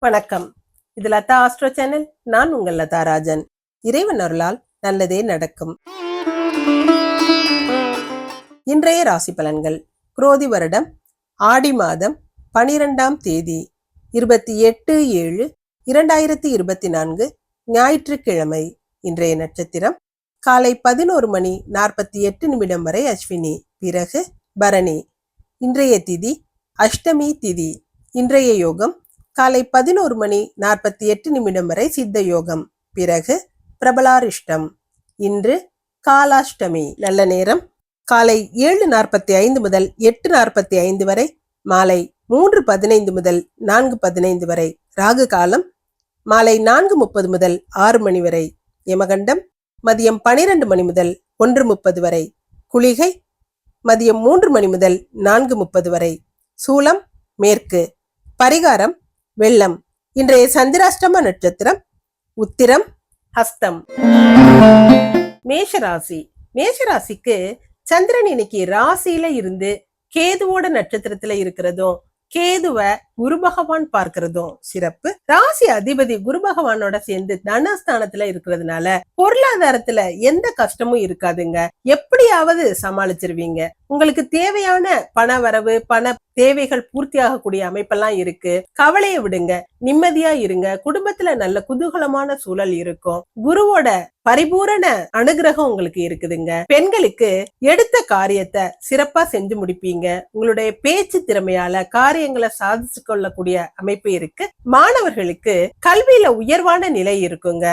வணக்கம். இது Latha astro channel. நான் உங்கள் லதா ராஜன். இறைவன் அருளால் நல்லதே நடக்கும். இன்றைய ராசி பலன்கள். குரோதி வருடம் ஆடி மாதம் பனிரெண்டாம் தேதி இருபத்தி எட்டு ஏழு இரண்டாயிரத்தி இருபத்தி நான்கு ஞாயிற்றுக்கிழமை. இன்றைய நட்சத்திரம் காலை பதினோரு மணி நாற்பத்தி எட்டு நிமிடம் வரை அஸ்வினி பிறகு பரணி. இன்றைய திதி அஷ்டமி திதி. இன்றைய யோகம் காலை பதினோரு மணி நாற்பத்தி எட்டு நிமிடம் வரை சித்த யோகம் பிறகு பிரபலாரிஷ்டம். இன்று காலாஷ்டமி நல்ல நேரம். காலை ஏழு நாற்பத்தி ஐந்து முதல் எட்டு நாற்பத்தி ஐந்து வரை மாலை மூன்று பதினைந்து முதல் நான்கு பதினைந்து வரை ராகு காலம் மாலை நான்கு முப்பது முதல் ஆறு மணி வரை யமகண்டம் மதியம் பனிரெண்டு மணி முதல் ஒன்று முப்பது வரை குளிகை மதியம் மூன்று மணி முதல் நான்கு முப்பது வரை சூலம் மேற்கு பரிகாரம் வெள்ளம். இன்றைய சந்திராஷ்டம நட்சத்திரம் உத்திரம் ஹஸ்தம். மேஷராசி. மேஷராசிக்கு சந்திரன் இன்னைக்கு ராசியில இருந்து கேதுவோட நட்சத்திரத்துல இருக்கிறதும் கேதுவ குரு பகவான் பார்க்கிறதும் சிறப்பு. ராசி அதிபதி குரு பகவானோட சேர்ந்து தனஸ்தானத்துல இருக்கிறதுனால பொருளாதாரத்துல எந்த கஷ்டமும் இருக்காதுங்க. எப்படியாவது சமாளிச்சிருவீங்க. உங்களுக்கு தேவையான பண வரவு பண தேவைகள் பூர்த்தி ஆகக்கூடிய அமைப்பெல்லாம் இருக்கு. கவலையை விடுங்க. நிம்மதியா இருங்க. குடும்பத்துல நல்ல குதூகலமான சூழல் இருக்கும். குருவோட பரிபூரண அனுகிரகம் உங்களுக்கு இருக்குதுங்க. பெண்களுக்கு எடுத்த காரியத்தை சிறப்பா செஞ்சு முடிப்பீங்க. உங்களுடைய பேச்சு திறமையால காரியங்களை சாதிச்சு கொள்ளக்கூடிய அமைப்பு இருக்கு. மாணவர்களுக்கு கல்வியில உயர்வான நிலை இருக்குங்க.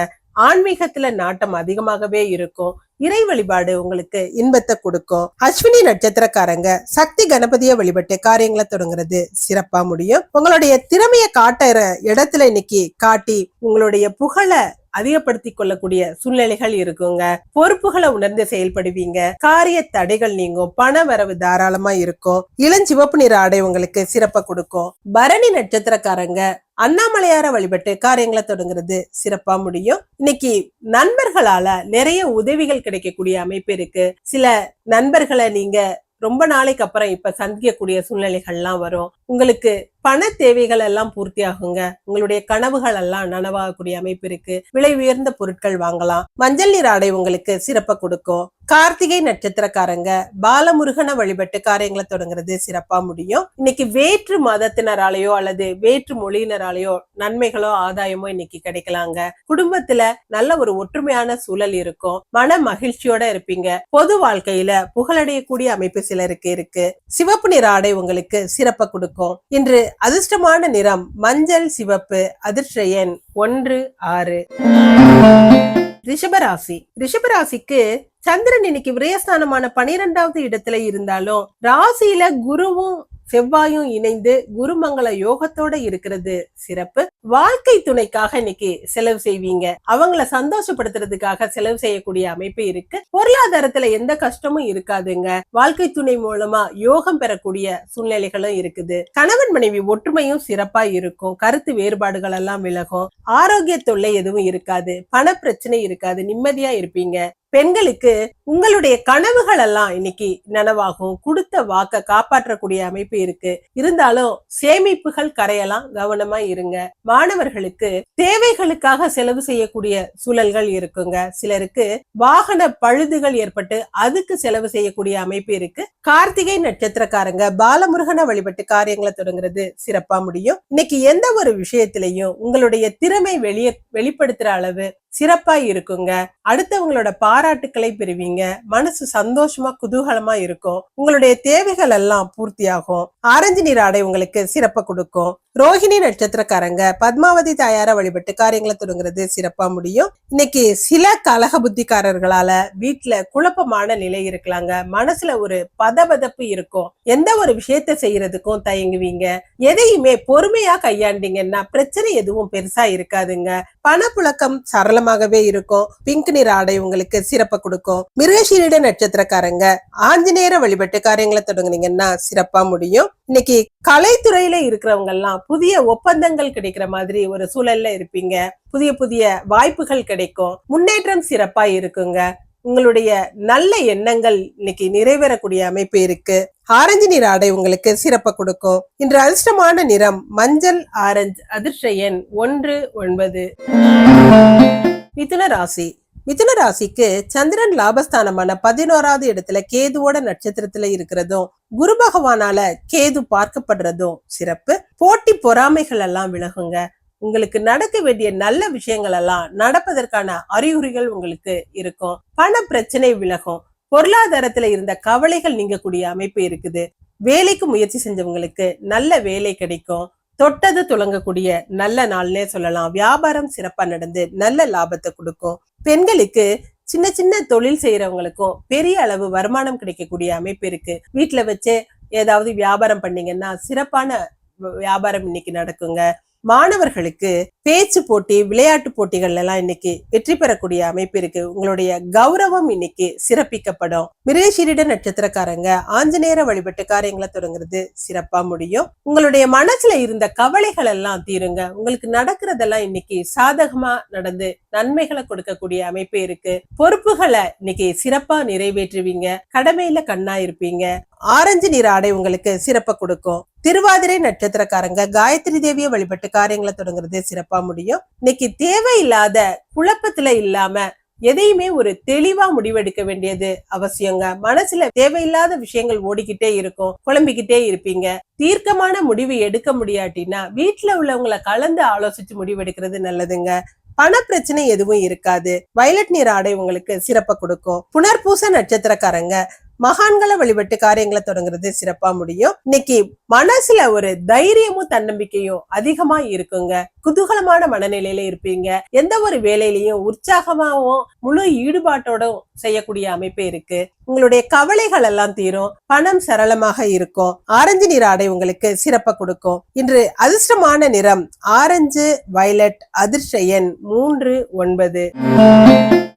ஆன்மீகத்துல நாட்டம் அதிகமாகவே இருக்கும். இறை வழிபாடு உங்களுக்கு இன்பத்தை கொடுக்கும். அஸ்வினி நட்சத்திரக்காரங்க சக்தி கணபதிய வழிபட்டு காரியங்களை தொடங்குறது சிறப்பா முடியும். உங்களுடைய திறமையை காட்டுற இடத்துல இன்னைக்கு காட்டி உங்களுடைய புகழ அதிகப்படுத்தி கொள்ளக்கூடிய சூழ்நிலைகள் இருக்குங்க. பொறுப்புகளை உணர்ந்து செயல்படுவீங்க. காரிய தடைகள் நீங்கும். பண வரவு தாராளமா இருக்கும். இளஞ்சிவப்பு நிற ஆடை உங்களுக்கு சிறப்பை கொடுக்கும். பரணி நட்சத்திரக்காரங்க அண்ணாமலையார வழிபட்டு காரியங்களை தொடங்குறது சிறப்பா முடியும். இன்னைக்கு நண்பர்களால நிறைய உதவிகள் கிடைக்கக்கூடிய அமைப்பு இருக்கு. சில நண்பர்களை நீங்க ரொம்ப நாளைக்கு அப்புறம் இப்ப சந்திக்கக்கூடிய சூழ்நிலைகள்லாம் வரும். உங்களுக்கு பண தேவைகள் எல்லாம் பூர்த்தி ஆகுங்க உங்களுடைய கனவுகள் எல்லாம் நனவாகக்கூடிய அமைப்பு இருக்கு. விலை உயர்ந்த பொருட்கள் வாங்கலாம். மஞ்சள் நீர் ஆடை உங்களுக்கு சிறப்பை கொடுக்கும். கார்த்திகை நட்சத்திரக்காரங்க பாலமுருகனை வழிபட்டு காரியங்களை தொடங்குறது சிறப்பா முடியும். இன்னைக்கு வேற்று மதத்தினராலேயோ அல்லது வேற்று மொழியினராலேயோ நன்மைகளோ ஆதாயமோ இன்னைக்கு கிடைக்கலாங்க. குடும்பத்துல நல்ல ஒரு ஒற்றுமையான சூழல் இருக்கும். மன மகிழ்ச்சியோட இருப்பீங்க. பொது வாழ்க்கையில புகழடையக்கூடிய அமைப்பு சிலருக்கு இருக்கு. சிவப்பு நிற ஆடை உங்களுக்கு சிறப்பை கொடுக்கும். இன்று அதிர்ஷ்டமான நிறம் மஞ்சள் சிவப்பு அதிர்ஷ்ட எண் ஒன்று ஆறு. ரிஷபராசி. ரிஷபராசிக்கு சந்திரன் இன்னைக்கு விரயஸ்தானமான பனிரெண்டாவது இடத்துல இருந்தாலும் ராசியில குருவும் செவ்வாயும் இணைந்து குருமங்கள யோகத்தோட இருக்கிறது. சிறப்பு. வாழ்க்கை துணைக்காக இன்னைக்கு செலவு செய்வீங்க. அவங்கள சந்தோஷப்படுத்துறதுக்காக செலவு செய்யக்கூடிய அமைப்பு இருக்கு. பொருளாதாரத்துல எந்த கஷ்டமும் இருக்காதுங்க. வாழ்க்கை துணை மூலமா யோகம் பெறக்கூடிய சூழ்நிலைகளும் இருக்குது. கணவன் மனைவி ஒற்றுமையும் சிறப்பா இருக்கும். கருத்து வேறுபாடுகள் எல்லாம் விலகும். ஆரோக்கிய தொல்லை எதுவும் இருக்காது. பண பிரச்சனை இருக்காது. நிம்மதியா இருப்பீங்க. பெண்களுக்கு உங்களுடைய கனவுகள் எல்லாம் இன்னைக்கு நனவாகும். கொடுத்த வாக்க காப்பாற்றக்கூடிய அமைப்பு இருக்கு. இருந்தாலும் சேமிப்புகள் கரையெல்லாம் கவனமா இருங்க. மாணவர்களுக்கு தேவைகளுக்காக செலவு செய்யக்கூடிய சூழல்கள் இருக்குங்க. சிலருக்கு வாகன பழுதுகள் ஏற்பட்டு அதுக்கு செலவு செய்யக்கூடிய அமைப்பு இருக்கு. கார்த்திகை நட்சத்திரக்காரங்க பாலமுருகனை வழிபட்டு காரியங்களை தொடங்குறது சிறப்பா முடியும். இன்னைக்கு எந்த ஒரு விஷயத்திலையும் உங்களுடைய திறமை வெளிய வெளிப்படுத்துற அளவு சிறப்பா இருக்குங்க. அடுத்தவங்களோட பாராட்டுக்களை பெறுவீங்க. மனசு சந்தோஷமா குதூகலமா இருக்கும். உங்களுடைய தேவைகள் எல்லாம் பூர்த்தியாகும். ஆரஞ்சு நீர் ஆடை உங்களுக்கு சிறப்பை கொடுக்கும். ரோஹிணி நட்சத்திரக்காரங்க பத்மாவதி தாயார வழிபட்டு காரியங்களை தொடங்குறது சிறப்பா முடியும். இன்னைக்கு சில கலக புத்திக்காரர்களால வீட்டுல குழப்பமான நிலை இருக்கலாங்க. மனசுல ஒரு பதபதப்பு இருக்கும். எந்த ஒரு விஷயத்த செய்யறதுக்கும் தயங்குவீங்க. எதையுமே பொறுமையா கையாண்டீங்கன்னா பிரச்சனை எதுவும் பெருசா இருக்காதுங்க. பணப்புழக்கம் சரளமாகவே இருக்கும். பிங்க் நிற ஆடை உங்களுக்கு சிறப்பை கொடுக்கும். மிருகசீரிட நட்சத்திரக்காரங்க ஆஞ்சநேயர வழிபட்டு காரியங்களை தொடங்குனீங்கன்னா சிறப்பா முடியும். இன்னைக்கு கலைத்துறையில இருக்கிறவங்க எல்லாம் புதிய ஒப்பந்தங்கள் கிடைக்கிற மாதிரி ஒரு சூழல்ல இருப்பீங்க. புதிய புதிய வாய்ப்புகள் கிடைக்கும். முன்னேற்றம் சிறப்பா இருக்குங்க. உங்களுடைய நல்ல எண்ணங்கள் இன்னைக்கு நிறைவேறக்கூடிய அமைப்பு இருக்கு. ஆரஞ்சு நிற ஆடை உங்களுக்கு சிறப்ப கொடுக்கும். இன்று அதிர்ஷ்டமான நிறம் மஞ்சள் ஆரஞ்சு அதிர்ஷ்ட எண் ஒன்று ஒன்பது. மிதுன ராசி. மிதுன ராசிக்கு சந்திரன் லாபஸ்தானமான பதினோராவது இடத்துல கேதுவோட நட்சத்திரத்துல இருக்கிறதும் குரு பகவானால கேது பார்க்கப்படுறதும் சிறப்பு. போட்டி பொறாமைகள் எல்லாம் விலகுங்க. உங்களுக்கு நடக்க வேண்டிய நல்ல விஷயங்கள் எல்லாம் நடப்பதற்கான அறிகுறிகள் உங்களுக்கு இருக்கும். பண பிரச்சனை விலகும். பொருளாதாரத்துல இருந்த கவலைகள் நீங்கக்கூடிய அமைப்பு இருக்குது. வேலைக்கு முயற்சி செஞ்சவங்களுக்கு நல்ல வேலை கிடைக்கும். தொட்டது துளங்கக்கூடிய நல்ல நாள்னே சொல்லலாம். வியாபாரம் சிறப்பா நடந்து நல்ல லாபத்தை கொடுக்கும். பெண்களுக்கு சின்ன சின்ன தொழில் செய்யறவங்களுக்கும் பெரிய அளவு வருமானம் கிடைக்கக்கூடிய அமைப்பு இருக்கு. வீட்டுல வச்சே ஏதாவது வியாபாரம் பண்ணீங்கன்னா சிறப்பான வியாபாரம் இன்னைக்கு நடக்குங்க. மாணவர்களுக்கு பேச்சு போட்டி விளையாட்டு போட்டிகள் எல்லாம் இன்னைக்கு வெற்றி பெறக்கூடிய அமைப்பு இருக்கு. உங்களுடைய கௌரவம் இன்னைக்கு சிறப்பிக்கப்படும். மிரேஷிரிட நட்சத்திரக்காரங்க ஆஞ்சநேயர வழிபட்டு காரியங்களை தொடங்குறது சிறப்பா முடியும். உங்களுடைய மனசுல இருந்த கவலைகள் எல்லாம் தீருங்க. உங்களுக்கு நடக்கிறதெல்லாம் இன்னைக்கு சாதகமா நடந்து நன்மைகளை கொடுக்கக்கூடிய அமைப்பு இருக்கு. பொறுப்புகளை இன்னைக்கு சிறப்பா நிறைவேற்றுவீங்க. கடமையில கண்ணா இருப்பீங்க. ஆரஞ்சு நிற ஆடை உங்களுக்கு சிறப்பை கொடுக்கும். திருவாதிரை நட்சத்திரக்காரங்க காயத்ரி தேவியை வழிபட்டு காரியங்களை தொடங்குறது சிறப்பா முடியும். இன்னைக்கு தேவையில்லாத குழப்பத்துல இல்லாம எதையுமே ஒரு தெளிவா முடிவெடுக்க வேண்டியது அவசியங்க. மனசுல தேவையில்லாத விஷயங்கள் ஓடிக்கிட்டே இருக்கும். குழம்பிக்கிட்டே இருப்பீங்க. தீர்க்கமான முடிவு எடுக்க முடியாட்டினா வீட்டுல உள்ளவங்களை கலந்து ஆலோசிச்சு முடிவெடுக்கிறது நல்லதுங்க. பண பிரச்சனை எதுவும் இருக்காது. வயலட் நீர் ஆடை உங்களுக்கு சிறப்பை கொடுக்கும். புனர்பூச நட்சத்திரக்காரங்க மகான்களை வழிபட்டு காரியங்களை தொடங்குறது சிறப்பா முடியும். இன்னைக்கு மனசுல ஒரு தைரியமும் தன்னம்பிக்கையும் அதிகமா இருக்குங்க. குதூகலமான மனநிலையில இருப்பீங்க. எந்த ஒரு வேலையிலையும் உற்சாகமாவும் முழு ஈடுபாட்டோடும் செய்யக்கூடிய அமைப்பு இருக்கு. உங்களுடைய கவலைகள் எல்லாம் தீரும். பணம் சரளமாக இருக்கும். ஆரஞ்சு நிற ஆடை உங்களுக்கு சிறப்ப கொடுக்கும். இன்று அதிர்ஷ்டமான நிறம் ஆரஞ்சு வயலட் அதிர்ஷயன் மூன்று ஒன்பது.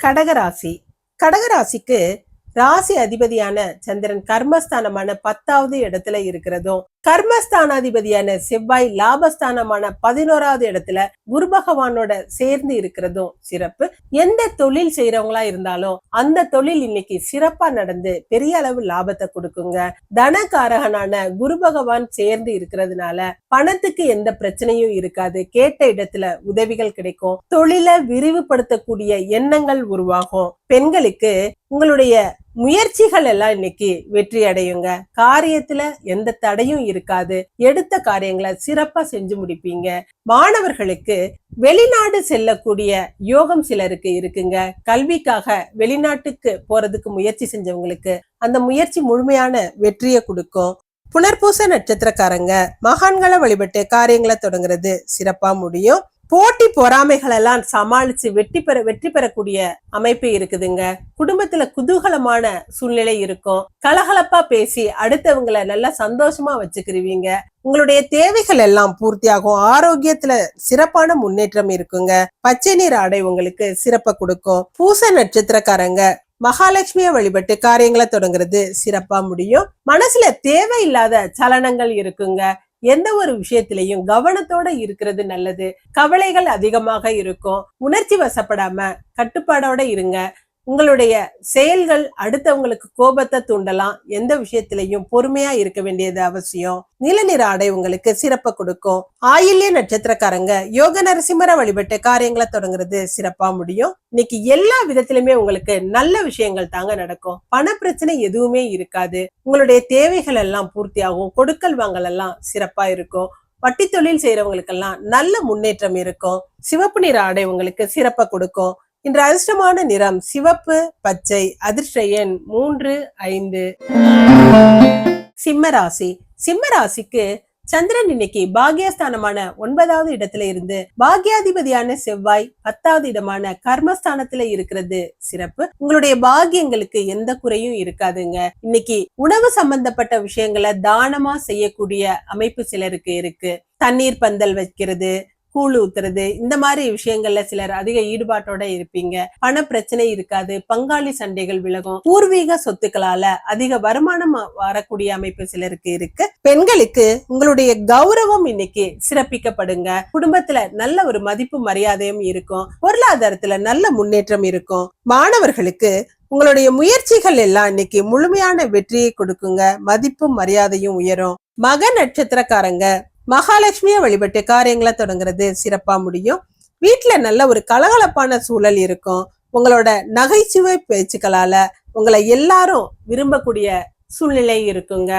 கடகராசி. கடகராசிக்கு ராசி அதிபதியான சந்திரன் கர்மஸ்தானமான பத்தாவது இடத்துல இருக்கிறதும் கர்மஸ்தானாதிபதியான செவ்வாய் லாபஸ்தானமான பதினோராவது இடத்துல குரு பகவானோட சேர்ந்து இருக்கிறதும் சிறப்பு. எந்த தொழில் செய்யறவங்களா இருந்தாலும் அந்த தொழில் இன்னைக்கு சிறப்பா நடந்து பெரிய அளவு லாபத்தை கொடுக்குங்க. தனகாரகனான குரு பகவான் சேர்ந்து இருக்கிறதுனால பணத்துக்கு எந்த பிரச்சனையும் இருக்காது. கேட்ட இடத்துல உதவிகள் கிடைக்கும். தொழிலை விரிவுபடுத்தக்கூடிய எண்ணங்கள் உருவாகும். பெண்களுக்கு உங்களுடைய முயற்சிகள் எல்லாம் இன்னைக்கு வெற்றி அடையுங்க காரியத்துல எந்த தடையும் இருக்காது. எடுத்த காரியங்களை சிறப்பா செஞ்சு முடிப்பீங்க. மாணவர்களுக்கு வெளிநாடு செல்லக்கூடிய யோகம் சிலருக்கு இருக்குங்க. கல்விக்காக வெளிநாட்டுக்கு போறதுக்கு முயற்சி செஞ்சவங்களுக்கு அந்த முயற்சி முழுமையான வெற்றியை கொடுக்கும். புனர்பூச நட்சத்திரக்காரங்க மகான்களை வழிபட்டு காரியங்களை தொடங்குறது சிறப்பா முடியும். போட்டி பொறாமைகள் எல்லாம் சமாளிச்சு வெற்றி பெற வெற்றி பெறக்கூடிய அமைப்பு இருக்குதுங்க. குடும்பத்துல குதூகலமான சூழ்நிலை இருக்கும். கலகலப்பா பேசி அடுத்தவங்களை நல்லா சந்தோஷமா வச்சுக்கிருவீங்க. உங்களுடைய தேவைகள் எல்லாம் பூர்த்தியாகும். ஆரோக்கியத்துல சிறப்பான முன்னேற்றம் இருக்குங்க. பச்சை நீர் ஆடை உங்களுக்கு சிறப்பை கொடுக்கும். பூச நட்சத்திரக்காரங்க மகாலட்சுமியை வழிபட்டு காரியங்களை தொடங்குறது சிறப்பா முடியும். மனசுல தேவையில்லாத சலனங்கள் இருக்குங்க. எந்த ஒரு விஷயத்திலையும் கவனத்தோட இருக்கிறது நல்லது. கவலைகள் அதிகமாக இருக்கும். உணர்ச்சி வசப்படாம கட்டுப்பாடோட இருங்க. உங்களுடைய செயல்கள் அடுத்தவங்களுக்கு கோபத்தை தூண்டலாம் எந்த விஷயத்திலையும் பொறுமையா இருக்க வேண்டியது அவசியம். நிலநிற ஆடை உங்களுக்கு சிறப்பை கொடுக்கும். ஆயில்ய நட்சத்திரக்காரங்க யோக நரசிம்மர வழிபட்டு காரியங்களை தொடங்குறது சிறப்பா முடியும். இன்னைக்கு எல்லா விதத்திலுமே உங்களுக்கு நல்ல விஷயங்கள் தாங்க நடக்கும். பண பிரச்சனை எதுவுமே இருக்காது. உங்களுடைய தேவைகள் எல்லாம் பூர்த்தியாகும். கொடுக்கல் வாங்கல் எல்லாம் சிறப்பா இருக்கும். வட்டி தொழில் செய்யறவங்களுக்கெல்லாம் நல்ல முன்னேற்றம் இருக்கும். சிவப்பு நிற ஆடை உங்களுக்கு சிறப்பை கொடுக்கும். இன்று அதிர்ஷ்டமான நிறம் சிவப்பு பச்சை அதிர்ஷ்ட எண் மூன்று ஐந்து. சிம்ம ராசி. சிம்ம ராசிக்கு சந்திரன் இன்னைக்கு பாக்யஸ்தானமான ஒன்பதாவது இடத்துல இருந்து பாக்யாதிபதியான செவ்வாய் பத்தாவது இடமான கர்மஸ்தானத்துல இருக்கிறது. சிறப்பு. உங்களுடைய பாக்கியங்களுக்கு எந்த குறையும் இருக்காதுங்க. இன்னைக்கு உணவு சம்பந்தப்பட்ட விஷயங்களை தானமா செய்யக்கூடிய அமைப்பு சிலருக்கு இருக்கு. தண்ணீர் பந்தல் வைக்கிறது கூழ் ஊத்துறது இந்த மாதிரி விஷயங்கள்ல சிலர் அதிக ஈடுபாட்டோட இருப்பீங்க. பண பிரச்சனை இருக்காது பங்காளி சண்டைகள் விலகும். பூர்வீக சொத்துக்களால அதிக வருமானம் வரக்கூடிய அமைப்பு சிலருக்கு இருக்கு. பெண்களுக்கு உங்களுடைய கௌரவம் இன்னைக்கு சிறப்பிக்கப்படுங்க. குடும்பத்துல நல்ல ஒரு மதிப்பு மரியாதையும் இருக்கும். பொருளாதாரத்துல நல்ல முன்னேற்றம் இருக்கும். மாணவர்களுக்கு உங்களுடைய முயற்சிகள் எல்லாம் இன்னைக்கு முழுமையான வெற்றியை கொடுக்குங்க. மதிப்பும் மரியாதையும் உயரும். மக நட்சத்திரக்காரங்க மகாலட்சுமியை வழிபட்டு காரியங்களை தொடங்குறது சிறப்பா முடியும். வீட்டுல நல்ல ஒரு கலகலப்பான சூழல் இருக்கும். உங்களோட நகைச்சுவை பேச்சுக்களால உங்களை எல்லாரும் விரும்பக்கூடிய சூழ்நிலை இருக்குங்க.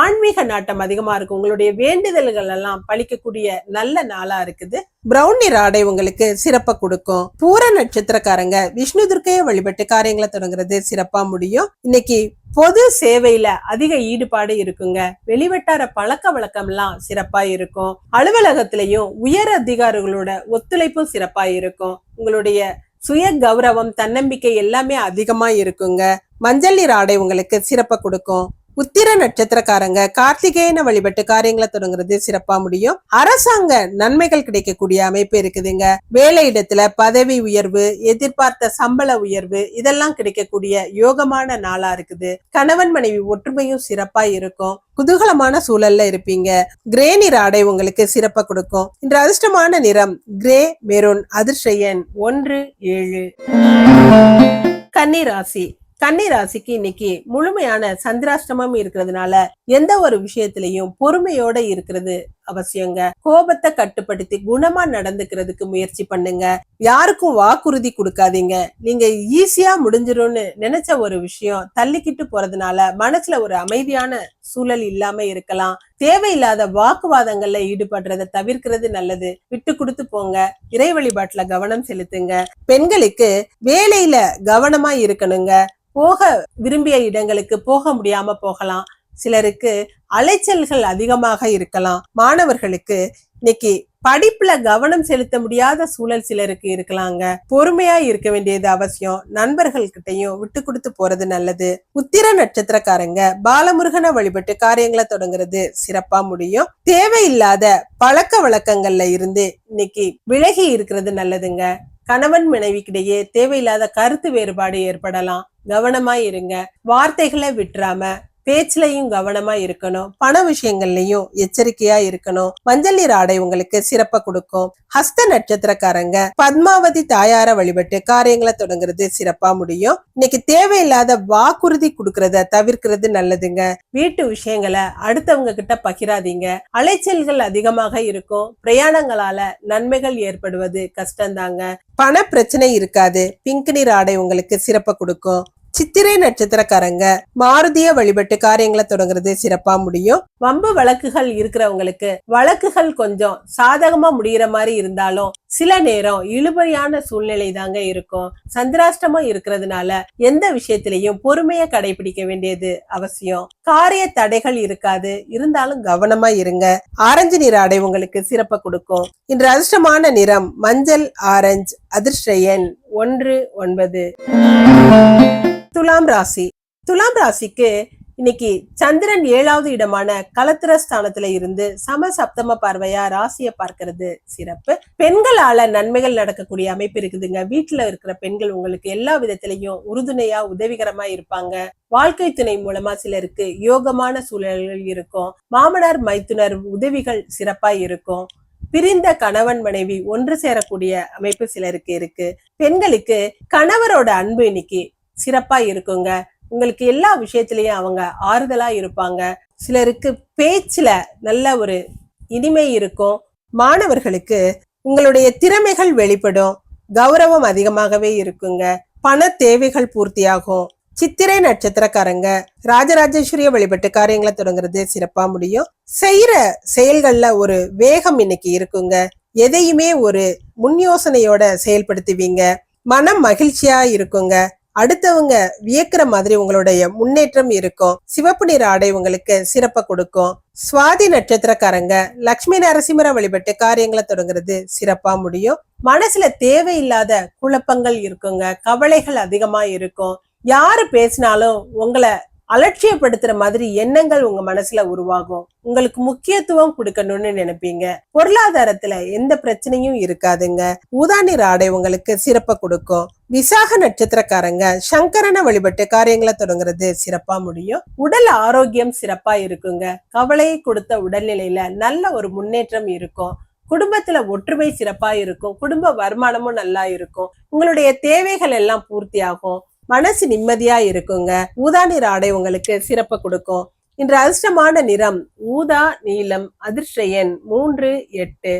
ஆன்மீக நாட்டம் அதிகமா இருக்கும் உங்களுடைய வேண்டுதல்கள் எல்லாம் பழிக்கக்கூடிய நல்ல நாளா இருக்குது. பிரவுன் நிற ஆடை உங்களுக்கு சிறப்பாக கொடுக்கும். பூர நட்சத்திரக்காரங்க விஷ்ணு துர்க்கையை வழிபட்டு காரியங்களை தொடங்குறது சிறப்பா முடியும். இன்னைக்கு பொது சேவையில அதிக ஈடுபாடு இருக்குங்க. வெளிவட்டார பழக்க வழக்கம் எல்லாம் சிறப்பா இருக்கும். அலுவலகத்திலையும் உயர் அதிகாரிகளோட ஒத்துழைப்பும் சிறப்பா இருக்கும். உங்களுடைய சுய கௌரவம் தன்னம்பிக்கை எல்லாமே அதிகமா இருக்குங்க மஞ்சள் நீர் ஆடை உங்களுக்கு சிறப்பை கொடுக்கும். உத்திர நட்சத்திரக்காரங்க கார்த்திகேயனை வழிபட்டு காரியங்களை தொடங்குறது சிறப்பா முடியும். அரசாங்க நன்மைகள் கிடைக்கக்கூடிய அமைப்பு இருக்குதுங்க. வேலை இடத்துல பதவி உயர்வு எதிர்பார்த்த சம்பள உயர்வு இதெல்லாம் கிடைக்கக்கூடிய யோகமான நாளா இருக்குது. கணவன் மனைவி ஒற்றுமையும் சிறப்பா இருக்கும். குதூகலமான சூழல்ல இருப்பீங்க. கிரே நிற ஆடை உங்களுக்கு சிறப்பா கொடுக்கும். இன்று அதிர்ஷ்டமான நிறம் கிரே மெரூன் அதிர்ஷயன் ஒன்று ஏழு. கன்னி ராசி. கன்னி ராசிக்கு இன்னைக்கு முழுமையான சந்திராஷ்டமம் இருக்கிறதுனால எந்த ஒரு விஷயத்திலையும் பொறுமையோட இருக்கிறது அவசியங்க. கோபத்தை கட்டுப்படுத்தி குணமா நடந்துக்கிறதுக்கு முயற்சி பண்ணுங்க. யாருக்கும் வாக்குறுதி கொடுக்காதீங்க. நீங்க ஈஸியா முடிஞ்சிரும்னு நினைச்ச ஒரு விஷயம் தள்ளிக்கிட்டு போறதுனால மனசுல ஒரு அமைதியான சூழல் இல்லாம இருக்கலாம். தேவையில்லாத வாக்குவாதங்கள்ல ஈடுபடுறத தவிர்க்கிறது நல்லது. விட்டு கொடுத்து போங்க. இறை வழிபாட்டுல கவனம் செலுத்துங்க. பெண்களுக்கு வேலையில கவனமா இருக்கணுங்க. போக விரும்பிய இடங்களுக்கு போக முடியாம போகலாம். சிலருக்கு அலைச்சல்கள் அதிகமாக இருக்கலாம். மாணவர்களுக்கு இன்னைக்கு படிப்புல கவனம் செலுத்த முடியாத சூழல் சிலருக்கு இருக்கலாங்க. பொறுமையா இருக்க வேண்டியது அவசியம். நண்பர்கள் கிட்டையும் விட்டு கொடுத்து போறது நல்லது. உத்திர நட்சத்திரக்காரங்க பாலமுருகனை வழிபட்டு காரியங்களை தொடங்குறது சிறப்பா முடியும். தேவையில்லாத பழக்க வழக்கங்கள்ல இருந்து இன்னைக்கு விலகி இருக்கிறது நல்லதுங்க. கணவன் மனைவிக்கிடையே தேவையில்லாத கருத்து வேறுபாடு ஏற்படலாம். கவனமா இருங்க. வார்த்தைகளை விட்டுறாம பேச்சுலயும் கவனமா இருக்கணும். பண விஷயங்கள்லயும் எச்சரிக்கையா இருக்கணும். மஞ்சள் நீர் ஆடை உங்களுக்கு சிறப்ப கொடுக்கும். ஹஸ்த நட்சத்திரக்காரங்க பத்மாவதி தாயார வழிபட்டு காரியங்களை தொடங்குறது சிறப்பா முடியும். இன்னைக்கு தேவையில்லாத வாக்குறுதி கொடுக்கறத தவிர்க்கிறது நல்லதுங்க. வீட்டு விஷயங்களை அடுத்தவங்க கிட்ட பகிராதீங்க. அலைச்சல்கள் அதிகமாக இருக்கும். பிரயாணங்களால நன்மைகள் ஏற்படுவது கஷ்டம்தாங்க. பண பிரச்சனை இருக்காது. பிங்க் நீர் ஆடை உங்களுக்கு சிறப்ப கொடுக்கும். சித்திரை நட்சத்திரக்காரங்க. மாருதிய வழிபட்டு காரியங்களை தொடங்குறது சிறப்பா முடியும். வம்பு வழக்குகள் இருக்கிறவங்களுக்கு வழக்குகள் கொஞ்சம் சாதகமா முடிகிற மாதிரி இருந்தாலும் சில நேரம் இழுபறியான சூழ்நிலை தாங்க இருக்கும். சந்திராஷ்டமம் இருக்கிறதுனால எந்த விஷயத்திலையும் பொறுமையை கடைபிடிக்க வேண்டியது அவசியம். காரிய தடைகள் இருக்காது. இருந்தாலும் கவனமா இருங்க. ஆரஞ்சு நிற அடை உங்களுக்கு சிறப்பை கொடுக்கும். இன்று அதிர்ஷ்டமான நிறம் மஞ்சள் ஆரஞ்சு அதிர்ஷ்ட எண் ஒன்று ஒன்பது. துலாம் ராசி. துலாம் ராசிக்கு இன்னைக்கு சந்திரன் ஏழாவது இடமான கலத்திர ஸ்தானத்துல இருந்து சம சப்தம பார்வையா ராசியை பார்க்கறது சிறப்பு. பெண்களால நன்மைகள் நடக்கக்கூடிய அமைப்பு இருக்குதுங்க. வீட்டுல இருக்கிற பெண்கள் உங்களுக்கு எல்லா விதத்திலையும் உறுதுணையா உதவிகரமா இருப்பாங்க. வாழ்க்கை துணை மூலமா சிலருக்கு யோகமான சூழல்கள் இருக்கும். மாமனார் மைத்துனர் உதவிகள் சிறப்பா இருக்கும். பிரிந்த கணவன் மனைவி ஒன்று சேரக்கூடிய அமைப்பு சிலருக்கு இருக்கு. பெண்களுக்கு கணவரோட அன்பு இன்னைக்கு சிறப்பா இருக்குங்க. உங்களுக்கு எல்லா விஷயத்திலையும் அவங்க ஆறுதலா இருப்பாங்க. சிலருக்கு பேச்சுல நல்ல ஒரு இனிமை இருக்கும். மாணவர்களுக்கு உங்களுடைய திறமைகள் வெளிப்படும். கௌரவம் அதிகமாகவே இருக்குங்க. பண தேவைகள் பூர்த்தியாகும். சித்திரை நட்சத்திரக்காரங்க ராஜராஜேஸ்வரிய வழிபட்டு காரியங்களை தொடங்குறது சிறப்பா முடியும். செய்யற செயல்கள்ல ஒரு வேகம் இன்னைக்கு இருக்குங்க. எதையுமே ஒரு முன் யோசனையோட செயல்படுத்துவீங்க. மனம் மகிழ்ச்சியா இருக்குங்க. அடுத்தவங்க வியக்கிற மாதிரி உங்களுடைய முன்னேற்றம் இருக்கும். சிவப்பு நிற ஆடை உங்களுக்கு சிறப்ப கொடுக்கும். சுவாதி நட்சத்திரக்காரங்க லக்ஷ்மி நரசிம்மர வழிபட்டு காரியங்களை தொடங்குறது சிறப்பா முடியும். மனசுல தேவையில்லாத குழப்பங்கள் இருக்குங்க. கவலைகள் அதிகமா இருக்கும். யாரு பேசினாலும் உங்களை அலட்சியப்படுத்துற மாதிரி எண்ணங்கள் உங்க மனசுல உருவாகும். உங்களுக்கு முக்கியத்துவம் கொடுக்கணும்னு நினைப்பீங்க. பொருளாதாரத்துல எந்த பிரச்சனையும் இருக்காதுங்க. ஊதாநீர் ஆடை உங்களுக்கு சிறப்ப கொடுக்கும். விசாக நட்சத்திரக்காரங்க சங்கரனை வழிபட்டு காரியங்களை தொடங்குறது சிறப்பா முடியும். உடல் ஆரோக்கியம் சிறப்பா இருக்குங்க. கவலையை கொடுத்த உடல்நிலையில நல்ல ஒரு முன்னேற்றம் இருக்கும். குடும்பத்துல ஒற்றுமை சிறப்பா இருக்கும். குடும்ப வருமானமும் நல்லா இருக்கும். உங்களுடைய தேவைகள் எல்லாம் பூர்த்தி ஆகும் மனசு நிம்மதியா இருக்குங்க. ஊதா நிற ஆடை உங்களுக்கு சிறப்பு கொடுக்கும். இன்று அதிர்ஷ்டமான நிறம் ஊதா நீலம் அதிர்ஷ்ட எண் மூன்று எட்டு.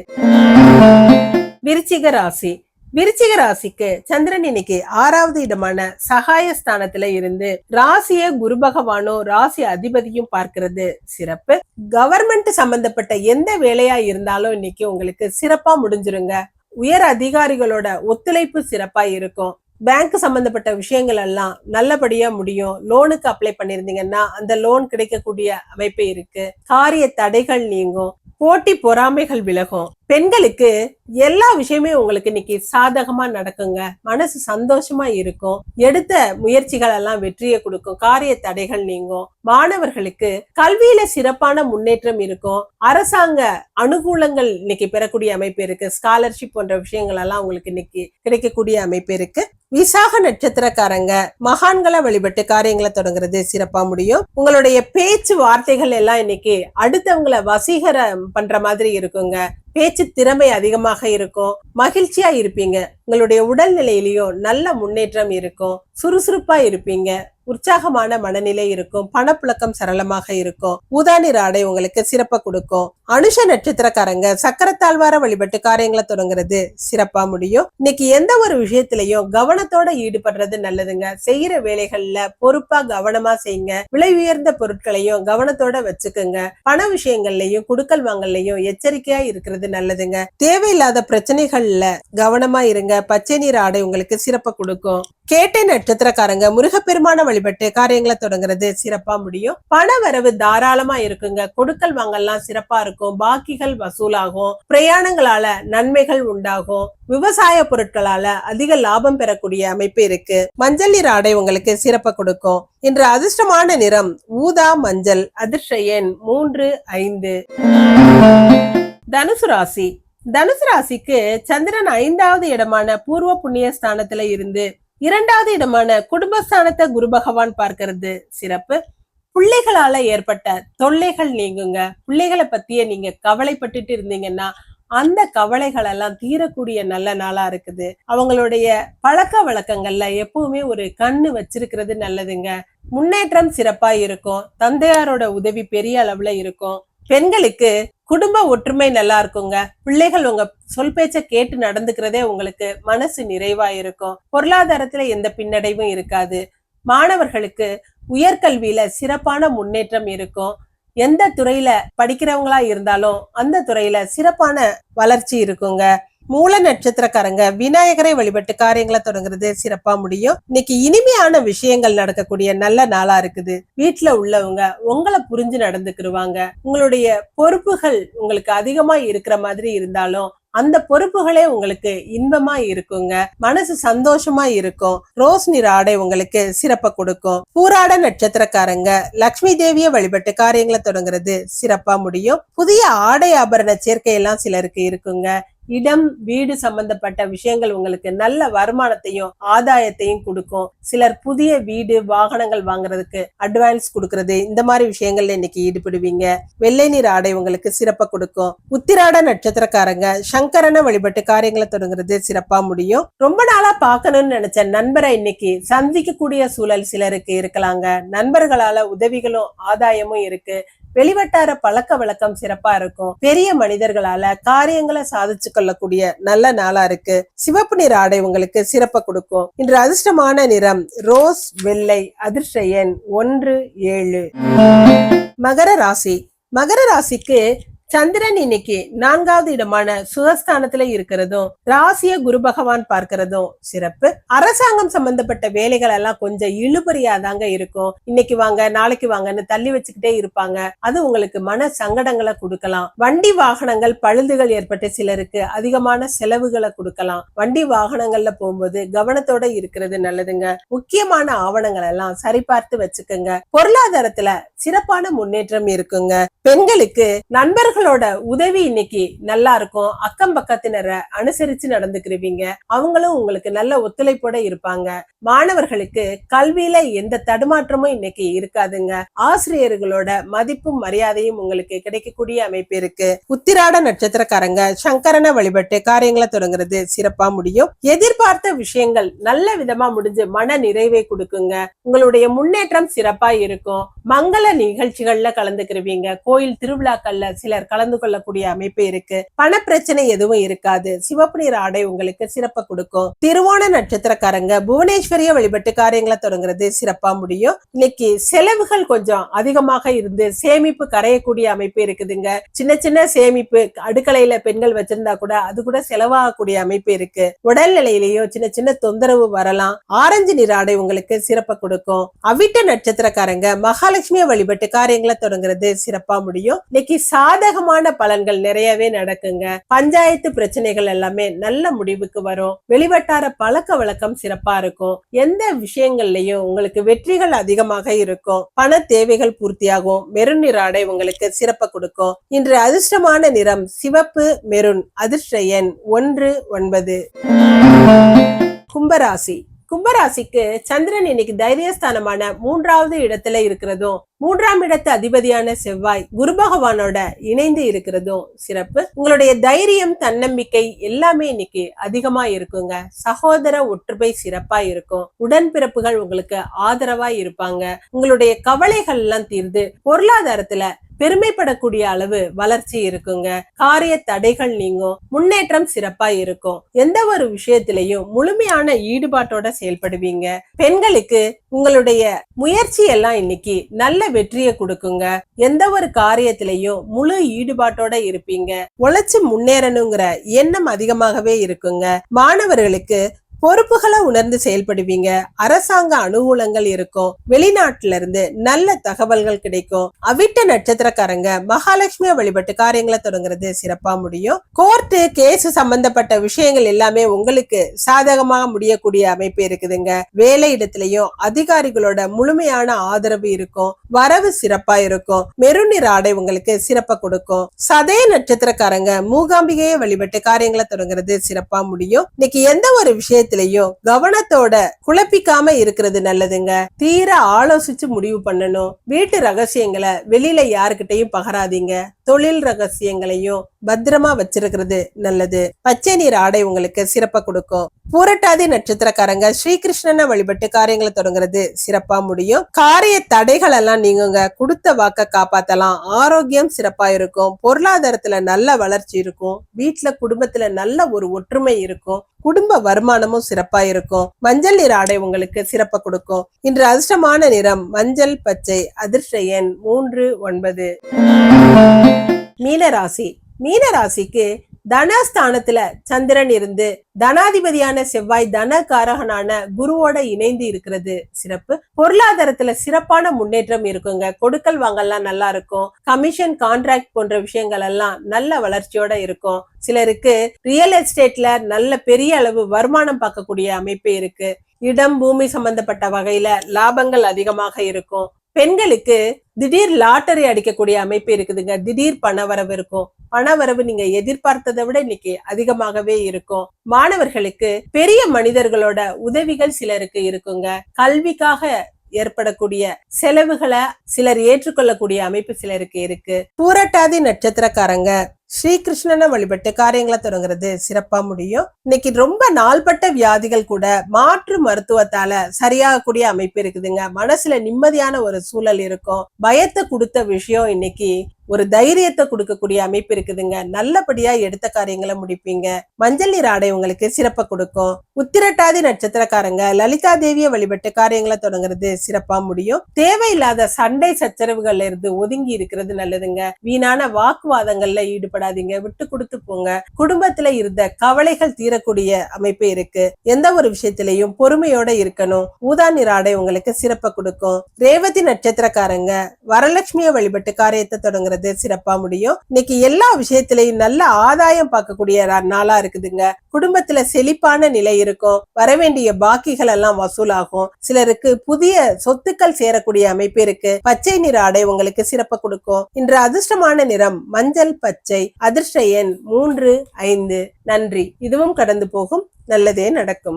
விருச்சிக ராசி. விருச்சிக ராசிக்கு சந்திரன் இன்னைக்கு ஆறாவது இடமான சகாய ஸ்தானத்துல இருந்து ராசிய குரு பகவானோ ராசி அதிபதியும் பார்க்கிறது சிறப்பு. கவர்மெண்ட் சம்பந்தப்பட்ட எந்த வேலையா இருந்தாலும் இன்னைக்கு உங்களுக்கு சிறப்பா முடிஞ்சிருங்க. உயர் அதிகாரிகளோட ஒத்துழைப்பு சிறப்பா இருக்கும். பேங்க் சம்பந்தப்பட்ட விஷயங்கள் எல்லாம் நல்லபடியா முடியும். லோனுக்கு அப்ளை பண்ணிருந்தீங்கன்னா அந்த லோன் கிடைக்கக்கூடிய அமைப்பு இருக்கு. காரிய தடைகள் நீங்கும். போட்டி பொறாமைகள் விலகும். பெண்களுக்கு எல்லா விஷயமே உங்களுக்கு இன்னைக்கு சாதகமா நடக்குங்க. மனசு சந்தோஷமா இருக்கும். எடுத்த முயற்சிகள் எல்லாம் வெற்றியை கொடுக்கும். காரிய தடைகள் நீங்கும். மாணவர்களுக்கு கல்வியில சிறப்பான முன்னேற்றம் இருக்கும். அரசாங்க அனுகூலங்கள் இன்னைக்கு பெறக்கூடிய அமைப்பு இருக்கு. ஸ்காலர்ஷிப் போன்ற விஷயங்கள் எல்லாம் உங்களுக்கு இன்னைக்கு கிடைக்கக்கூடிய அமைப்பு இருக்கு. விசாக நட்சத்திரக்காரங்க மகான்களை வழிபட்டு காரியங்களை தொடங்குறது சிறப்பா முடியும். உங்களுடைய பேச்சு வார்த்தைகள் எல்லாம் இன்னைக்கு அடுத்தவங்களை வசீகரம் பண்ற மாதிரி இருக்குங்க. பேச்சு திறமை அதிகமாக இருக்கும். மகிழ்ச்சியா இருப்பீங்க. உங்களுடைய உடல்நிலையிலயும் நல்ல முன்னேற்றம் இருக்கும். சுறுசுறுப்பா இருப்பீங்க. உற்சாகமான மனநிலை இருக்கும் பணப்புழக்கம் சரளமாக இருக்கும் ஊதானிற ஆடை உங்களுக்கு சிறப்பா கொடுக்கும். அனுஷ நட்சத்திரக்காரங்க சக்கரத்தாழ்வார வழிபட்டு காரியங்களை தொடங்குறது சிறப்பா முடியும். இன்னைக்கு எந்த ஒரு விஷயத்திலையும் கவனத்தோட ஈடுபடுறது நல்லதுங்க. செய்யற வேலைகள்ல பொறுப்பா கவனமா செய்யுங்க. விலை உயர்ந்த பொருட்களையும் கவனத்தோட வச்சுக்கோங்க. பண விஷயங்கள்லயும் குடுக்கல் வாங்கல்லையும் எச்சரிக்கையா இருக்கிறது நல்லதுங்க. தேவையில்லாத பிரச்சனைகள்ல கவனமா இருங்க. பச்சை நீர் ஆடை உங்களுக்கு சிறப்பா கொடுக்கும். கேட்டை நட்சத்திரக்காரங்க முருகப்பெருமான வழிபட்டு காரியங்களை தொடங்குறது சிறப்பா முடியும். பண வரவு தாராளமா இருக்குங்க. கொடுக்கல் வாங்கல்லாம் சிறப்பா இருக்கும். பாக்கிகள் வசூலாகும். பிரயாணங்களால நன்மைகள் உண்டாகும். விவசாய பொருட்களால அதிக லாபம் பெறக்கூடிய அமைப்பு இருக்கு. மஞ்சள் நீர் ஆடை உங்களுக்கு சிறப்ப கொடுக்கும். இன்று அதிர்ஷ்டமான நிறம் ஊதா மஞ்சள் அதிர்ஷ்ட எண் மூன்று ஐந்து. தனுசு ராசி. தனுசு ராசிக்கு சந்திரன் ஐந்தாவது இடமான பூர்வ புண்ணிய ஸ்தானத்துல இருந்து இரண்டாவது இடமான குடும்பஸ்தானத்தை குரு பகவான் பார்க்கறது சிறப்பு. பிள்ளைகளால ஏற்பட்ட தொல்லைகள் நீங்குங்க. பிள்ளைகளை பத்தியே நீங்க கவலைப்பட்டுட்டு இருந்தீங்கன்னா அந்த கவலைகள் எல்லாம் தீரக்கூடிய நல்ல நாளா இருக்குது. அவங்களுடைய பழக்க வழக்கங்கள்ல எப்பவுமே ஒரு கண்ணு வச்சிருக்கிறது நல்லதுங்க. முன்னேற்றம் சிறப்பா இருக்கும். தந்தையாரோட உதவி பெரிய அளவுல இருக்கும். பெண்களுக்கு குடும்ப ஒற்றுமை நல்லா இருக்குங்க. பிள்ளைகள் உங்க சொல் பேச்ச கேட்டு நடந்துக்கிறதே உங்களுக்கு மனசு நிறைவா இருக்கும். பொருளாதாரத்துல எந்த பின்னடைவும் இருக்காது. மாணவர்களுக்கு உயர்கல்வியில சிறப்பான முன்னேற்றம் இருக்கும். எந்த துறையில படிக்கிறவங்களா இருந்தாலும் அந்த துறையில சிறப்பான வளர்ச்சி இருக்குங்க. மூல நட்சத்திரக்காரங்க விநாயகரை வழிபட்டு காரியங்களை தொடங்குறது சிறப்பா முடியும். இன்னைக்கு இனிமையான விஷயங்கள் நடக்கக்கூடிய நல்ல நாளா இருக்குது. வீட்டுல உள்ளவங்க உங்களை புரிஞ்சு நடந்துக்கிருவாங்க. உங்களுடைய பொறுப்புகள் உங்களுக்கு அதிகமா இருக்கிற மாதிரி இருந்தாலும் அந்த பொறுப்புகளே உங்களுக்கு இன்பமா இருக்குங்க. மனசு சந்தோஷமா இருக்கும். ரோஸ் நிற ஆடை உங்களுக்கு சிறப்பை கொடுக்கும். பூராட நட்சத்திரக்காரங்க லக்ஷ்மி தேவிய வழிபட்டு காரியங்களை தொடங்குறது சிறப்பா முடியும். புதிய ஆடை ஆபரண சேர்க்கை எல்லாம் சிலருக்கு இருக்குங்க. இடம் வீடு சம்பந்தப்பட்ட விஷயங்கள் உங்களுக்கு நல்ல வருமானத்தையும் ஆதாயத்தையும் கொடுக்கும். சிலர் புதிய வீடு வாகனங்கள் வாங்குறதுக்கு அட்வான்ஸ் கொடுக்கறது. இந்த மாதிரி விஷயங்கள்ல இன்னைக்கு ஈடுபடுவீங்க. வெள்ளை நீர் ஆடை உங்களுக்கு சிறப்பா கொடுக்கும். உத்திராட நட்சத்திரக்காரங்க சங்கரனை வழிபட்டு காரியங்களை தொடங்குறது சிறப்பா முடியும். ரொம்ப நாளா பார்க்கணும்னு நினைச்ச நண்பரை இன்னைக்கு சந்திக்கக்கூடிய சூழல் சிலருக்கு இருக்கலாங்க. நண்பர்களால உதவிகளும் ஆதாயமும் இருக்கு. வெளிவட்டார பழக்க வழக்கம் சிறப்பா இருக்கும். பெரிய மனிதர்களால காரியங்களை சாதிச்சு கொள்ளக்கூடிய நல்ல நாளா இருக்கு. சிவப்பு நிற ஆடை உங்களுக்கு சிறப்ப கொடுக்கும். இன்று அதிர்ஷ்டமான நிறம் ரோஸ் வெள்ளை அதிர்ஷ்ட எண் ஒன்று ஏழு. மகர ராசி. மகர ராசிக்கு சந்திரன் இன்னைக்கு நான்காவது இடமான சுகஸ்தானத்துல இருக்கிறதும் ராசிய குரு பகவான் பார்க்கிறதும் சிறப்பு. அரசாங்கம் சம்பந்தப்பட்ட வேலைகள் எல்லாம் கொஞ்சம் இழுபறியா தாங்க இருக்கும். இன்னைக்கு வாங்க நாளைக்கு வாங்கன்னு தள்ளி வச்சுக்கிட்டே இருப்பாங்க. அது உங்களுக்கு மன சங்கடங்களை கொடுக்கலாம். வண்டி வாகனங்கள் பழுதுகள் ஏற்பட்ட சிலருக்கு அதிகமான செலவுகளை கொடுக்கலாம். வண்டி வாகனங்கள்ல போகும்போது கவனத்தோட இருக்கிறது நல்லதுங்க. முக்கியமான ஆவணங்கள் எல்லாம் சரிபார்த்து வச்சுக்கோங்க. பொருளாதாரத்துல சிறப்பான முன்னேற்றம் இருக்குங்க. பெண்களுக்கு நண்பர்களோட உதவி இன்னைக்கு நல்லா இருக்கும். அக்கம் பக்கத்தினரை அனுசரிச்சு நடந்துக்கிறவீங்க அவங்களும் உங்களுக்கு நல்ல ஒத்துழைப்போட இருப்பாங்க. மாணவர்களுக்கு கல்வியில எந்த தடுமாற்றமும் இன்னைக்கு இருக்காதுங்க. ஆசிரியர்களோட மதிப்பும் மரியாதையும் உங்களுக்கு கிடைக்கக்கூடிய அமைப்பு இருக்கு. உத்திராட நட்சத்திரக்காரங்க சங்கரனை வழிபட்டு காரியங்களை தொடங்குறது சிறப்பா முடியும். எதிர்பார்த்த விஷயங்கள் நல்ல விதமா முடிஞ்சு மன நிறைவை கொடுக்குங்க. உங்களுடைய முன்னேற்றம் சிறப்பா இருக்கும். மங்கள நிகழ்ச்சிகள்ல கலந்துக்கிறவீங்க கோயில் திருவிழாக்கள்ல சிலர் கலந்து கொள்ளக்கூடிய அமைப்பு இருக்கு. பண பிரச்சனை எதுவும் இருக்காது. சிவப்பு நிற ஆடை உங்களுக்கு சிறப்ப கொடுக்கும். திருவோண நட்சத்திரக்காரங்க புவனேஸ்வரிய வழிபட்டு காரியங்களை தொடங்குறது சிறப்பா முடியும். இன்னைக்கு செலவுகள் கொஞ்சம் அதிகமாக இருந்து சேமிப்பு கரையக்கூடிய அமைப்பு இருக்குதுங்க. சின்ன சின்ன சேமிப்பு அடுக்கலையில பெண்கள் வச்சிருந்தா கூட அது கூட செலவாகக்கூடிய அமைப்பு இருக்கு. உடல்நிலையிலயும் சின்ன சின்ன தொந்தரவு வரலாம். ஆரஞ்சு நிற ஆடை உங்களுக்கு சிறப்ப கொடுக்கும். அவிட்ட நட்சத்திரக்காரங்க மகாலட்சுமியை வழிபட்டு காரியங்களை தொடங்குறது சிறப்பா முடியும். இன்னைக்கு சாதகமான பலன்கள் நிறையவே நடக்குங்க. பஞ்சாயத்து பிரச்சனைகள் எல்லாமே நல்ல முடிவுக்கு வரும். வெளிவட்டார பழக்க வழக்கம் சிறப்பா இருக்கும். எந்த விஷயங்கள்லயும் உங்களுக்கு வெற்றிகள் அதிகமாக இருக்கும். பண தேவைகள் பூர்த்தியாகும். மெருன் நிற ஆடை உங்களுக்கு சிறப்பை கொடுக்கும். இன்று அதிர்ஷ்டமான நிறம் சிவப்பு மெருன் அதிர்ஷ்ட எண் ஒன்று ஒன்பது. கும்பராசி. கும்பராசிக்கு சந்திரன் இன்னைக்கு தைரியஸ்தானமான மூன்றாவது இடத்துல இருக்கிறதும் மூன்றாம் இடத்து அதிபதியான செவ்வாய் குரு பகவானோட இணைந்து இருக்கிறதும் சிறப்பு. உங்களுடைய தைரியம் தன்னம்பிக்கை எல்லாமே இன்னைக்கு அதிகமா இருக்குங்க. சகோதர ஒற்றுமை சிறப்பா இருக்கும். உடன்பிறப்புகள் உங்களுக்கு ஆதரவா இருப்பாங்க. உங்களுடைய கவலைகள் எல்லாம் தீர்ந்து பொருளாதாரத்துல பெருமைப்படக்கூடிய அளவு வளர்ச்சி இருக்குங்க. காரிய தடைகள் நீங்கும். முன்னேற்றம் சிறப்பா இருக்கும். எந்த ஒரு விஷயத்திலையும் முழுமையான ஈடுபாட்டோட செயல்படுவீங்க. பெண்களுக்கு உங்களுடைய முயற்சி எல்லாம் இன்னைக்கு நல்ல வெற்றியை கொடுக்குங்க. எந்த ஒரு காரியத்திலையும் முழு ஈடுபாட்டோட இருப்பீங்க. உழைச்சு முன்னேறணுங்கிற எண்ணம் அதிகமாகவே இருக்குங்க. மாணவர்களுக்கு பொறுப்புகளை உணர்ந்து செயல்படுவீங்க. அரசாங்க அனுகூலங்கள் இருக்கும். வெளிநாட்டுல இருந்து நல்ல தகவல்கள் கிடைக்கும். அவிட்ட நட்சத்திரக்காரங்க மகாலட்சுமியை வழிபட்டு காரியங்களை தொடங்குறது சிறப்பா முடியும். கோர்ட்டு கேஸ் சம்பந்தப்பட்ட விஷயங்கள் எல்லாமே உங்களுக்கு சாதகமாக முடியக்கூடிய அமைப்பு இருக்குதுங்க. வேலை இடத்துலயும் அதிகாரிகளோட முழுமையான ஆதரவு இருக்கும். வரவு சிறப்பா இருக்கும். மெருநிற ஆடை உங்களுக்கு சிறப்பா கொடுக்கும். சதய நட்சத்திரக்காரங்க மூகாம்பிகையை வழிபட்டு காரியங்களை தொடங்குறது சிறப்பா முடியும். இன்னைக்கு எந்த ஒரு விஷயத்திலையும் கவனத்தோட குழப்பிக்காம இருக்கிறது நல்லதுங்க. தீர ஆலோசிச்சு முடிவு பண்ணணும். வீட்டு ரகசியங்களை வெளியில யாருக்கிட்டையும் பகராதீங்க. தொழில் ரகசியங்களையும் பத்திரமா வச்சிருக்கிறது நல்லது. பச்சை நீர் ஆடை உங்களுக்கு சிறப்பா கொடுக்கும். பூரட்டாதி நட்சத்திரக்காரங்க ஸ்ரீகிருஷ்ணனை வழிபட்டு காரியங்களை தொடங்குறது சிறப்பா முடியும். காரிய தடைகள் எல்லாம் நீங்குங்க. கொடுத்த வாக்க காப்பாத்தலாம். ஆரோக்கியம் சிறப்பா இருக்கும். பொருளாதாரத்துல நல்ல வளர்ச்சி இருக்கும். வீட்டுல குடும்பத்துல நல்ல ஒரு ஒற்றுமை இருக்கும். குடும்ப வருமானமும் சிறப்பா இருக்கும். மஞ்சள் நிற ஆடை உங்களுக்கு சிறப்ப கொடுக்கும். இன்று அதிர்ஷ்டமான நிறம் மஞ்சள் பச்சை அதிர்ஷ்ட எண் மூன்று ஒன்பது. மீனராசி. மீனராசிக்கு தனஸ்தானத்துல சந்திரன் இருந்து தனாதிபதியான செவ்வாய் தனகாரகனான குருவோட இணைந்து இருக்கிறது. சிறப்பு. பொருளாதாரத்துல சிறப்பான முன்னேற்றம் இருக்குங்க. கொடுக்கல் வாங்கல்லாம் நல்லா இருக்கும். கமிஷன் கான்ட்ராக்ட் போன்ற விஷயங்கள் எல்லாம் நல்ல வளர்ச்சியோட இருக்கும். சிலருக்கு ரியல் எஸ்டேட்ல நல்ல பெரிய அளவு வருமானம் பார்க்கக்கூடிய அமைப்பு இருக்கு. இடம் பூமி சம்பந்தப்பட்ட வகையில லாபங்கள் அதிகமாக இருக்கும். பெண்களுக்கு திடீர் லாட்டரி அடிக்கக்கூடிய அமைப்பு இருக்குதுங்க. திடீர் பணவரவு இருக்கும். பணவரவு நீங்க எதிர்பார்த்ததை விட இன்னைக்கு அதிகமாகவே இருக்கும். மாணவர்களுக்கு பெரிய மனிதர்களோட உதவிகள் சிலருக்கு இருக்குங்க. கல்விக்காக ஏற்படக்கூடிய செலவுகளை சிலர் ஏற்றுக்கொள்ளக்கூடிய அமைப்பு சிலருக்கு இருக்கு. பூரட்டாதி நட்சத்திரக்காரங்க ஸ்ரீகிருஷ்ணனை வழிபட்டு காரியங்களை தொடங்குறது சிறப்பா முடியும். இன்னைக்கு ரொம்ப நாள்பட்ட வியாதிகள் கூட மாற்று மருத்துவத்தால சரியாகக்கூடிய அமைப்பு இருக்குதுங்க. மனசுல நிம்மதியான ஒரு சூழல் இருக்கும். பயத்தை கொடுத்த விஷயம் இன்னைக்கு ஒரு தைரியத்தை கொடுக்கக்கூடிய அமைப்பு இருக்குதுங்க. நல்லபடியா எடுத்த காரியங்களை முடிப்பீங்க. மஞ்சள் நீர் ஆடை உங்களுக்கு சிறப்பை கொடுக்கும். உத்திரட்டாதி நட்சத்திரக்காரங்க லலிதா தேவியை வழிபட்டு காரியங்களை தொடங்குறது சிறப்பா முடியும். தேவையில்லாத சண்டை சச்சரவுகள்ல இருந்து ஒதுங்கி இருக்கிறது நல்லதுங்க. வீணான வாக்குவாதங்கள்ல ஈடுபடாதீங்க. விட்டு கொடுத்து போங்க. குடும்பத்துல இருந்த கவலைகள் தீரக்கூடிய அமைப்பு இருக்கு. எந்த ஒரு விஷயத்திலையும் பொறுமையோட இருக்கணும். ஊதா நீர் ஆடை உங்களுக்கு சிறப்பை கொடுக்கும். ரேவதி நட்சத்திரக்காரங்க வரலட்சுமியை வழிபட்டு காரியத்தை தொடங்குறது வர்றது சிறப்பா முடியும். இன்னைக்கு எல்லா விஷயத்திலையும் நல்ல ஆதாயம் பார்க்கக்கூடிய நாளா இருக்குதுங்க. குடும்பத்துல செழிப்பான நிலை இருக்கும். வரவேண்டிய பாக்கிகள் எல்லாம் வசூலாகும். சிலருக்கு புதிய சொத்துக்கள் சேரக்கூடிய அமைப்பு இருக்கு. பச்சை நிற ஆடை உங்களுக்கு சிறப்பு கொடுக்கும். இன்று அதிர்ஷ்டமான நிறம் மஞ்சள் பச்சை. அதிர்ஷ்ட எண் மூன்று ஐந்து. நன்றி. இதுவும் கடந்து போகும். நல்லதே நடக்கும்.